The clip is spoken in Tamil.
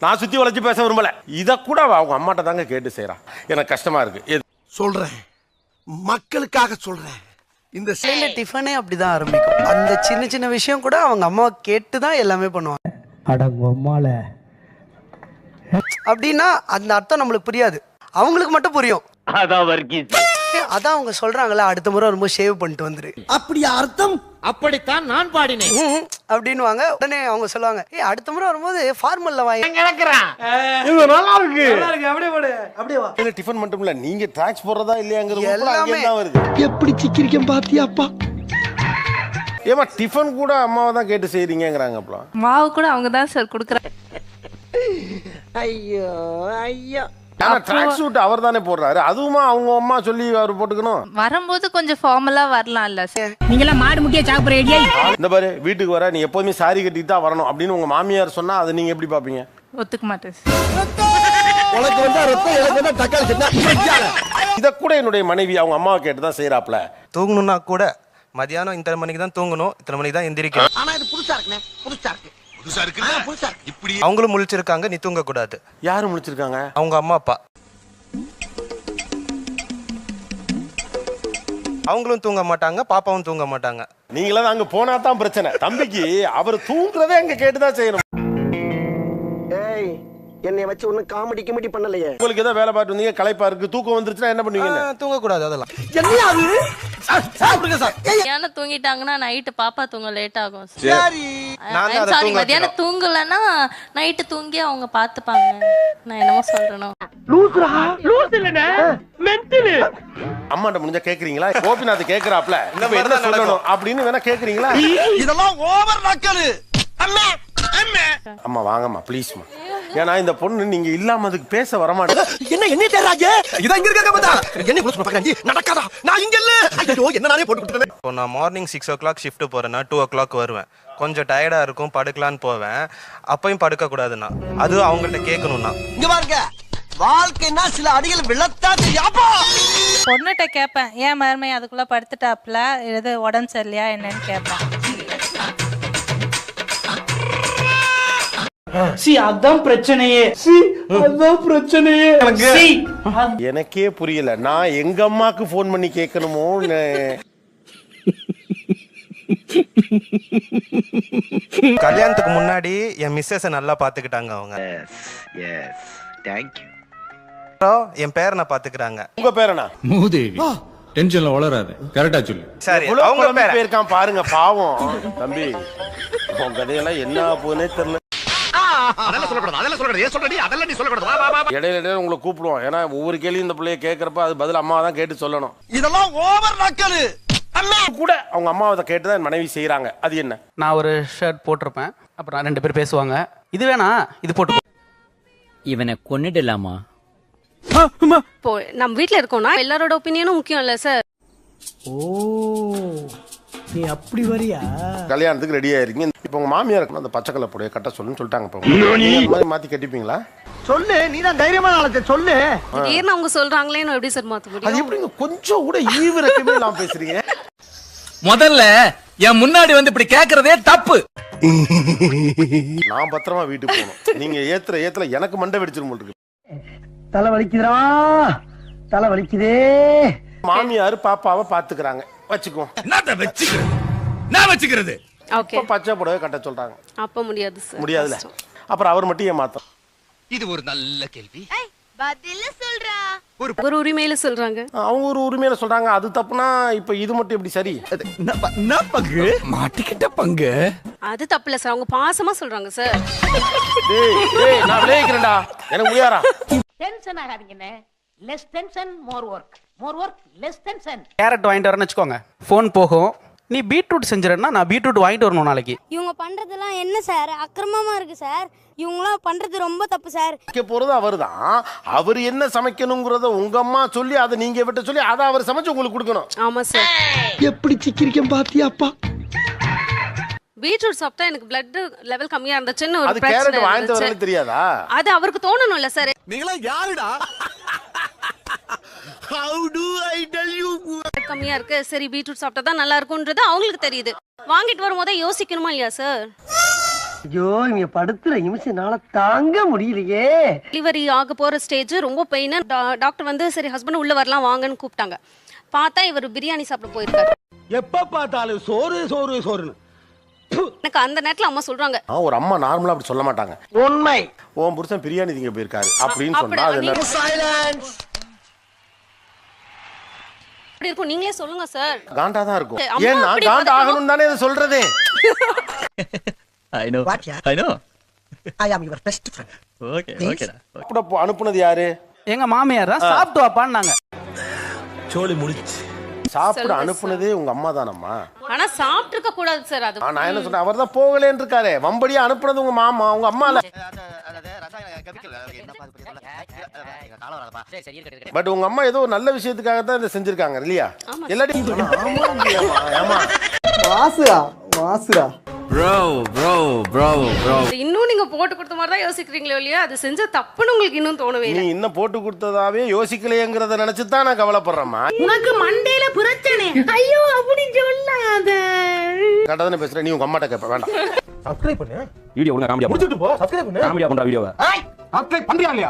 நான் சுத்தி வளைச்சு பேச விரும்பல. இத கூட அவ அவங்க அம்மாட்ட தாங்க கேட்டு செய்றா. எனக்கு கஷ்டமா இருக்கு. எது- சொல்றேன். மக்களுக்காக சொல்றேன். இந்த இந்த டிஃபனே அப்படிதான் ஆரம்பிக்கும். அந்த சின்ன சின்ன விஷயம் கூட அவங்க அம்மாவை கேட்டு தான் எல்லாமே பண்ணுவாங்க. அடங்கொம்மால அப்படின்னா அந்த அர்த்தம் நம்மளுக்கு புரியாது. அவங்களுக்கு மட்டும் புரியும். அதான் அதான் அவங்க சொல்றாங்களே அடுத்த முறை வரும்போது ஷேவ் பண்ணிட்டு வந்துரு. அப்படி அர்த்தம்? அப்படித்தான் நான் பாடினேன். ம், அப்படின்னுவாங்க. உடனே அவங்க சொல்லுவாங்க ஏய் அடுத்த முறை வரும்போது ஃபார்மல்ல வாங்க கிடக்குறான். இது நல்லா இருக்கு. அப்படியே போடு. அப்படியே வா. இதுல டிஃபன் மட்டும் இல்ல நீங்க ட்ராக்ஸ் போடுறதா இல்லையாங்கிறது கூட எல்லாமே. தான் வருது. எப்படி சிக்கிரிக்கம் பாத்தியாப்பா? ஏமா டிஃபன் கூட அம்மாவை தான் கேட்டு செய்றீங்கங்கறாங்க அப்பலாம். மாவு கூட அவங்க தான் சார் கொடுக்குறாங்க ஐயோ ஐயோ. அவர் தானே போடுறாரு. அதுவுமா அவங்க அம்மா சொல்லி அவர் போட்டுக்கணும். வரும்போது கொஞ்சம் ஃபார்மலா வரலாம்ல சார் நீங்களாம் மாடு முக்கிய சாப்பிடுற ஐடியா இந்த பாரு வீட்டுக்கு வர நீ எப்போதுமே சாரி கட்டிட்டு தான் வரணும் அப்படின்னு உங்க மாமியார் சொன்னா அதை நீங்க எப்படி பாப்பீங்க ஒத்துக்க மாட்டேன் சார் உனக்கு வந்தா ரத்தம் எனக்கு வந்தா தக்காளி இத கூட என்னுடைய மனைவி அவங்க அம்மாவை கேட்டு தான் செய்யறாப்ல தூங்கணும்னா கூட மதியானம் இத்தனை மணிக்கு தான் தூங்கணும் இத்தனை மணிக்கு தான் எந்திரிக்கணும். ஆனா இது புதுசா இருக்குண்ணே புதுசா இருக்கு. புதுசா இருக்கு இப்படி அவங்களும் முழிச்சிருக்காங்க நீ தூங்க கூடாது யாரு முடிச்சிருக்காங்க அவங்க அம்மா அப்பா. அவங்களும் தூங்க மாட்டாங்க பாப்பாவும் தூங்க மாட்டாங்க. நீங்களாம் அங்க போனா தான் பிரச்சனை. தம்பிக்கு அவர் தூங்குறதே அங்க கேட்டு தான் செய்யணும். ஏய் என்னை வச்சு ஒன்னும் காமெடி கிமெடி பண்ணலையே. உங்களுக்கு ஏதோ வேலை பார்த்து வந்தீங்க களைப்பா இருக்கு தூக்கம் வந்துருச்சுன்னா என்ன பண்ணுவீங்க? தூங்க கூடாது அதெல்லாம். என்ன அது? சாப்பிடுங்க சார் ஏய், மத்தியானம் தூங்கிட்டாங்கன்னா நைட்டு பாப்பா தூங்க லேட் ஆகும். சரி. சாரி மத்தியானம் தூங்கலன்னா நைட்டு தூங்கி அவங்க பாத்துப்பாங்க நான் என்னமோ சொல்றேனோ. அம்மாட்ட முடிஞ்சா கேக்குறீங்களா? கோபிநாத் கேக்குறாப்ல. நம்ம என்ன சொல்லணும்? அப்படின்னு வேணா கேக்குறீங்களா? இதெல்லாம் ஓவர் நக்கலு அம்மா அம்மா. அம்மா வாங்கம்மா ப்ளீஸ்மா ஏன்னா இந்த பொண்ணு நீங்க இல்லாம அதுக்கு பேச வரமாட்டேன் என்ன என்ன தேராஜே இதான் இங்க இருக்காங்க பார்த்தா. என்ன கூட சொல்ல பாக்கறாங்க நடக்காதா? நான் இங்க இல்ல. ஐயோ என்ன நானே போட்டு இப்போ நான் morning six o'clock shift போறேன்னா டூ ஓ கிளாக் வருவேன். கொஞ்சம் டயர்டா இருக்கும் படுக்கலான்னு போவேன். அப்பயும் படுக்க கூடாதுண்ணா அது அவங்கள்ட்ட கேட்கணும்னா. இங்க பாருங்க. வாழ்க்கைன்னா சில அடிகள் விழத்தா தெரியாப்பா பொண்ணுகிட்ட கேட்பேன் ஏன் மருமை அதுக்குள்ள படுத்துட்டாப்ல? எது உடம்பு சரியில்லையா? என்னன்னு கேட்பேன். சி அதான் பிரச்சனையே. சி அதான் பிரச்சனையே. சி. எனக்கே புரியல. நான் எங்க அம்மாக்கு ஃபோன் பண்ணி கேட்கணுமோ கல்யாணத்துக்கு முன்னாடி என் மிஸ்ஸஸை நல்லா பாத்துக்கிட்டாங்க அவங்க. அப்புறம் என் பேரனை பாத்துக்கிறாங்க. உங்க பேரனா? மூதேவி டென்ஷன்ல வளராது. கரெக்டா சொல்லு. சரி அவங்க பேர போயிருக்கான் பாருங்க பாவம். தம்பி உன் கதையெல்லாம் என்ன போனே தெரியல. அதெல்லாம் சொல்லக்கூடாது அதெல்லாம் சொல்லக்கூடாது. ஏன் சொல்றடி? அதெல்லாம் நீ சொல்லக்கூடாது. வா வா வா இடையில இடையில உங்களை கூப்பிடுவோம். ஏன்னா ஒவ்வொரு கேள்வியும் இந்த பிள்ளைய கேட்கறப்ப அது பதில் அம்மா தான் கேட்டு சொல்லணும். இதெல்லாம் ஓவர் நக்கலு அம்மா! கூட அவங்க அம்மாவை கேட்டு தான் மனைவி செய்யறாங்க அது என்ன? நான் ஒரு ஷர்ட் போட்டிருப்பேன். அப்புறம் ரெண்டு பேர் பேசுவாங்க. இது வேணா இது போட்டு இவனை கொன்னிடலாமா? இப்போ நம்ம வீட்ல இருக்கோம்னா எல்லாரோட ஒப்பீனியனும் முக்கியம் இல்ல சார் ஓ! நீ அப்படி வரியா? கல்யாணத்துக்கு ரெடி ஆயிருக்கீங்க. இப்போ உங்க மாமியார் அந்த பச்சை கலர் புடைய கட்ட சொல்லுன்னு சொல்லிட்டாங்க இப்போ. மாதிரி மாத்தி கட்டிப்பீங்களா? சொல்லு நீ தான் தைரியமான ஆளத்தை சொல்லு. திடீர்னு அவங்க சொல்றாங்களேன்னு எப்படி சார் மாத்த அது முடியும்? எப்படிங்க? கொஞ்சம் கூட ஈவிரக்கமே இல்லாம பேசுறீங்க. முதல்ல என் முன்னாடி வந்து இப்படி கேக்குறதே தப்பு. நான் பத்திரமா வீட்டுக்கு போகணும். நீங்க ஏத்துற ஏத்துல எனக்கு மண்டை வெடிச்சிரும் போல இருக்கு. தலை வலிக்குதுடா. தலை வலிக்குதே. மாமியார் பாப்பாவை பாத்துக்கிறாங்க. வச்சுக்குவோம் என்னத்த வச்சுக்கிறது? நான் வச்சுக்கிறது? ஓகே. இப்ப பச்சை புடவை கட்ட சொல்றாங்க. அப்ப முடியாது சார் முடியாதுல. அப்புறம் அவர் மட்டும் ஏன் மாத்தம் இது ஒரு நல்ல கேள்வி. ஒரு உரிமையில சொல்றாங்க. அவங்க ஒரு உரிமையில சொல்றாங்க. அது தப்புனா இப்ப இது மட்டும் எப்படி சரி? என்ன பங்கு? மாட்டிக்கிட்ட பங்கு? அது தப்பு இல்ல சார் அவங்க பாசமா சொல்றாங்க சார் டேய் டேய் நான் விளைவிக்கிறேன்டா. எனக்கு முடியாரா tension ஆகாதீங்கண்ணே less tension more work more work less tension carrot வாங்கிட்டு வரேன்னு வச்சுக்கோங்க. ஃபோன் போகும். நீ பீட்ரூட் செஞ்சிடனா நான் பீட்ரூட் வாங்கிட்டு வரணும் நாளைக்கு. இவங்க பண்றதெல்லாம் என்ன சார்? அக்கிரமமா இருக்கு சார். இவங்களாம் பண்றது ரொம்ப தப்பு சார். சமைக்க போறது அவர் தான் அவர் என்ன சமைக்கணுங்கிறத உங்க அம்மா சொல்லி அதை நீங்க விட்ட சொல்லி அதை அவர் சமைச்சு உங்களுக்கு கொடுக்கணும். ஆமா சார். எப்படி சிக்கிரிக்கம் பாத்தியாப்பா? பீட்ரூட் சாப்பிட்டா எனக்கு பிளட் லெவல் கம்மியா இருந்துச்சுன்னு ஒரு அது கேரட் வாங்கிட்டு. வரணும் தெரியாதா? அது அவருக்கு தோணணும்ல சார். நீங்களா யாருடா? How do I tell you கம்மியா இருக்கு. சரி பீட்ரூட் சாப்பிட்டா தான் நல்லா இருக்கும்ன்றது அவங்களுக்கு தெரியுது. வாங்கிட்டு வரும்போதே யோசிக்கணுமா இல்லையா சார் ஐயோ இங்க படுத்துற நிமிஷம்னால தாங்க முடியலையே. டெலிவரி ஆக போற ஸ்டேஜ் ரொம்ப பெயின் டாக்டர் வந்து சரி ஹஸ்பண்ட் உள்ள வரலாம் வாங்கன்னு கூப்பிட்டாங்க. பார்த்தா இவர் பிரியாணி சாப்பிட போயிருக்காரு. எப்ப பார்த்தாலும் சோறு சோறு சோறுன்னு. எனக்கு அந்த நேரத்துல அம்மா சொல்றாங்க. ஒரு அம்மா நார்மலா அப்படி சொல்ல மாட்டாங்க. உண்மை. உன் புருஷன் பிரியாணி திங்க போயிருக்காரு அப்படின்னு சொன்னா அப்படி இருக்கும்? நீங்களே சொல்லுங்க சார் காண்டா தான் இருக்கும். அம்மா ஏன்னா அப்படி காண்டா ஆகணும் தானே இதை சொல்றதே? I know I know I am your best friend okay ஓகேடா போ- அனுப்புனது யாரு? எங்க மாமியார் தான் சாப்பிட்டு வாப்பான்னாங்க. சோலி முடிச்சு. சாப்பிட அனுப்புனதே உங்க அம்மா தானம்மா? ஆனா சாப்பிட்டு இருக்க கூடாது சார் அது நான் என்ன சொன்னேன் அவர் தான் போகலேன்னு இருக்காரு வம்படியா அனுப்புனது உங்க மாமா உங்க அம்மால. பட் உங்க அம்மா ஏதோ நல்ல விஷயத்துக்காக தான் இதை செஞ்சிருக்காங்க இல்லையா? எல்லாத்தையும் இன்னும் நீங்க போட்டு கொடுத்த மாதிரி தான் யோசிக்கிறீங்களோ இல்லையா அது செஞ்ச தப்புன்னு உங்களுக்கு இன்னும் தோணவே நீ இன்னும் போட்டு கொடுத்ததாவே யோசிக்கலையேங்கிறத நினைச்சு தான் நான் கவலைப்படுறேம்மா. உனக்கு மண்டையில பிரச்சனை ஐயோ அப்படி சொல்லாத. நீ உங்க அம்மாட்ட கேட்ப வேண்டாம். சப்ஸ்கிரைப் பண்ணு. வீடியோ ஒழுங்கா காமெடியா முடிச்சிட்டு போ. சப்ஸ்கிரைப் பண்ணு காமெடியா பண்ற வீடியோவை சப்ஸ்கிரைப் பண்றியா இல்லையா?